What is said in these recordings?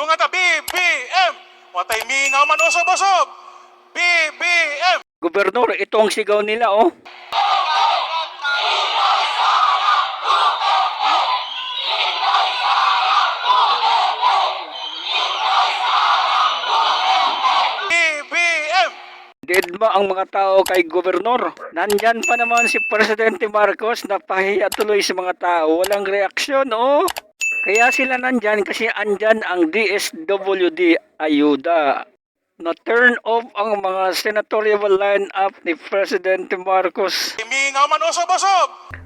Dunga ta BBM. Watay mingaw man usob-usob. BBM. Gobernador, ito ang sigaw nila, oh. Dead ba ang mga tao kay gobernador? Nandyan pa naman si Presidente Marcos na pahiya tuloy sa mga tao. Walang reaksyon, oh. Kaya sila nandyan kasi andyan ang DSWD ayuda. Na turn off ang mga senatorial line-up ni Presidente Marcos. Mingaw man.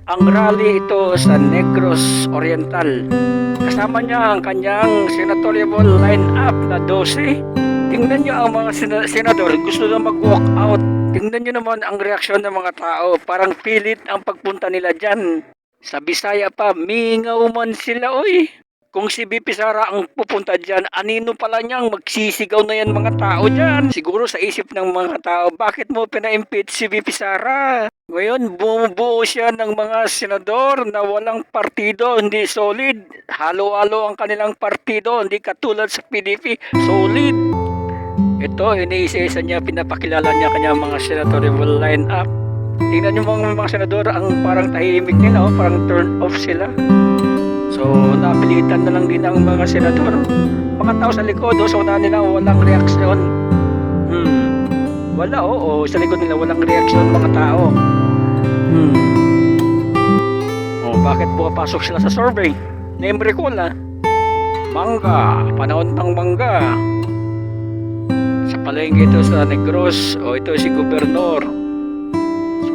Ang rally ito sa Negros Oriental. Kasama niya ang kanyang senatorial line-up na 12. Tingnan niyo ang mga sena- senador, gusto na mag-walk out. Tingnan niyo naman ang reaksyon ng mga tao. Parang pilit ang pagpunta nila dyan. Sa Bisaya pa, mingaw man sila, oy. Kung si BP Sara ang pupunta dyan, anino pala niyang magsisigaw na yan mga tao dyan? Siguro sa isip ng mga tao, bakit mo pina-impeach si BP Sara? Ngayon, bumubuo siya ng mga senador na walang partido, hindi solid. Halo-halo ang kanilang partido, hindi katulad sa PDP, solid. Ito, iniisa-isa niya, pinapakilala niya kanya mga senatorial line-up. Tingnan niyo mga, mga senador, ang parang tahimik nila, oh, parang turn off sila. So, napilitan na lang din ang mga senador. Mga tao sa likod, oh, sa una nila, walang reaksyon. Hmm. Wala, oo. sa likod nila, walang reaksyon mga tao. Hmm. Oh, bakit pumapasok sila sa survey? Name recall, ah. Mangga. Panahon ng mangga. Sa palengke ito sa Negros, o ito si Gobernador.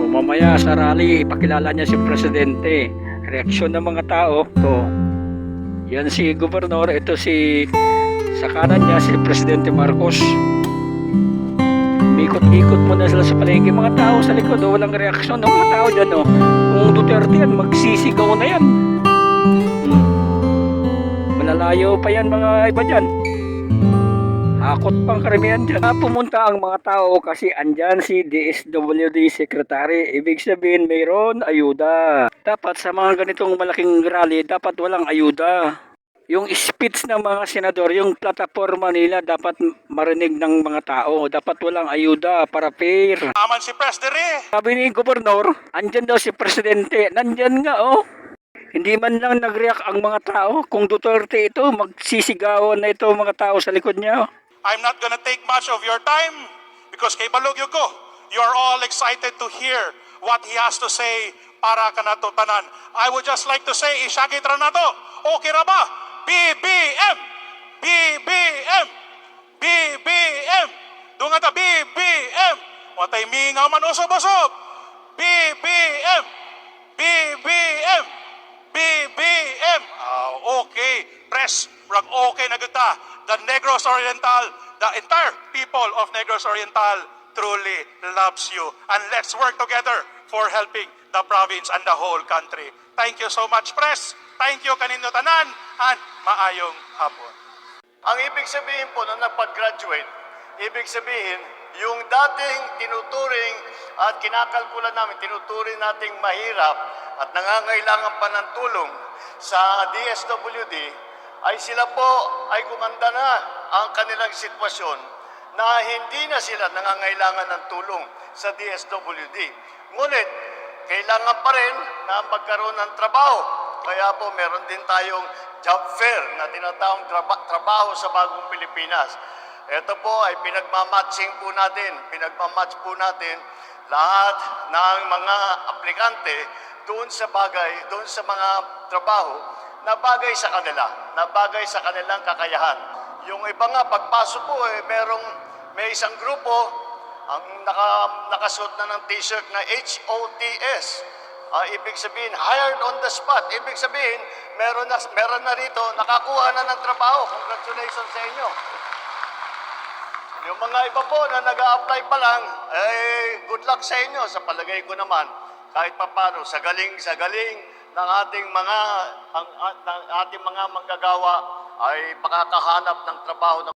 Mamaya sa rally, ipakilala niya si Presidente. Reaksyon ng mga tao, to. Yan si Gobernador, ito si sa kanan niya si Presidente Marcos. Mikot-ikot muna sila sa palengke. Mga tao sa likod, oh, walang reaksyon. ng mga tao dyan, oh. Kung Duterte yan, magsisigaw na yan. Hmm. Malalayo pa yan mga iba dyan. Hakot pang karamihan dyan. Ah, pumunta ang mga tao kasi andyan si DSWD Secretary. Ibig sabihin mayroon ayuda. Dapat sa mga ganitong malaking rally, dapat walang ayuda. Yung speech ng mga senador, yung plataforma nila dapat marinig ng mga tao. Dapat walang ayuda para fair. Aman si Pres diri. Sabi ni Gobernador, andyan daw si Presidente. Nandyan nga oh. Hindi man lang nag-react ang mga tao. Kung Duterte ito, magsisigawan na ito mga tao sa likod niya. I'm not gonna take much of your time because kay Balogyo ko, you're all excited to hear what he has to say para ka na to tanan. I would just like to say, isyagit ra na to. Okay ra ba? BBM! BBM! BBM! Dunga ta BBM! Watay mingaw man usob-usob. BBM! BBM! BBM! Ah, okay. Press, rag okay na kita. The Negros Oriental, the entire people of Negros Oriental truly loves you. And let's work together for helping the province and the whole country. Thank you so much, Press. Thank you kanino tanan and maayong hapon. Ang ibig sabihin po na napag-graduate, ibig sabihin, yung dating tinuturing at kinakalkula namin, tinuturing nating mahirap at nangangailangan pa ng tulong sa DSWD, ay sila po ay gumanda na ang kanilang sitwasyon na hindi na sila nangangailangan ng tulong sa DSWD. Ngunit, kailangan pa rin na magkaroon ng trabaho. Kaya po meron din tayong job fair na tinatawag traba- trabaho sa bagong Pilipinas. Ito po ay pinagmamatching po natin, pinagmamatch po natin lahat ng mga aplikante doon sa bagay, doon sa mga trabaho na bagay sa kanila, na bagay sa kanilang kakayahan. Yung iba nga, pagpasok po, eh, merong, may isang grupo, ang naka, nakasuot na ng t-shirt na HOTS. Ah, ibig sabihin, hired on the spot. Ibig sabihin, meron na, meron na rito, nakakuha na ng trabaho. Congratulations sa inyo. Yung mga iba po na nag apply pa lang, eh, good luck sa inyo. Sa palagay ko naman, kahit papano, sa galing, sa galing ng ating mga, ang, ng ating mga manggagawa, ay makakahanap ng trabaho ng